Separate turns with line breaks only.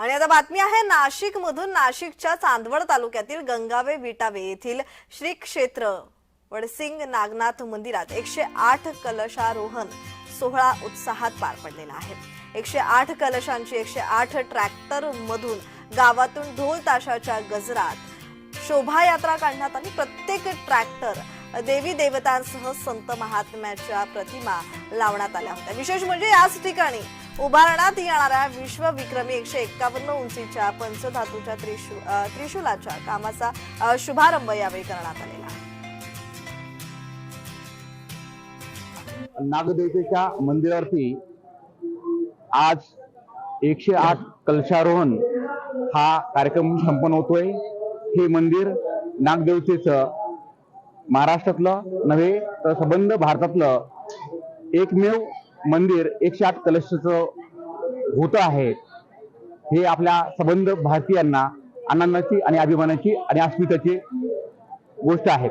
आणि आता बातमी आहे नाशिक मधून नाशिकच्या चांदवड तालुक्यातील गंगावे विटावे येथील श्री क्षेत्र वडसिंग नागनाथ मंदिरात एकशे आठ कलशारोहण सोहळा उत्साहात पार पडलेला आहे. एकशे आठ कलशांची एकशे आठ ट्रॅक्टर मधून गावातून ढोल ताशाच्या गजरात शोभायात्रा काढण्यात आली. प्रत्येक ट्रॅक्टर देवी देवतांसह संत महात्म्याच्या प्रतिमा लावण्यात आल्या होत्या. विशेष म्हणजे याच ठिकाणी उभारण्यात येणाऱ्या विश्वविक्रमी एकशे एक्कावन्न उंचीच्या पंचधातूच्या त्रिशू त्रिशूलाच्या कामाचा शुभारंभ यावेळी करण्यात आलेला
नागदेवतेच्या मंदिरावरती आज एकशे आठ कलशारोहण हा कार्यक्रम संपन्न होतोय. हे मंदिर नागदेवतेचं महाराष्ट्रातलं नव्हे तर संबंध भारतातलं एकमेव मंदिर एकशे आठ कलशाचं होत आहे. हे आपल्या संबंध भारतीयांना आनंदाची आणि अभिमानाची आणि अस्मितेची गोष्ट आहे.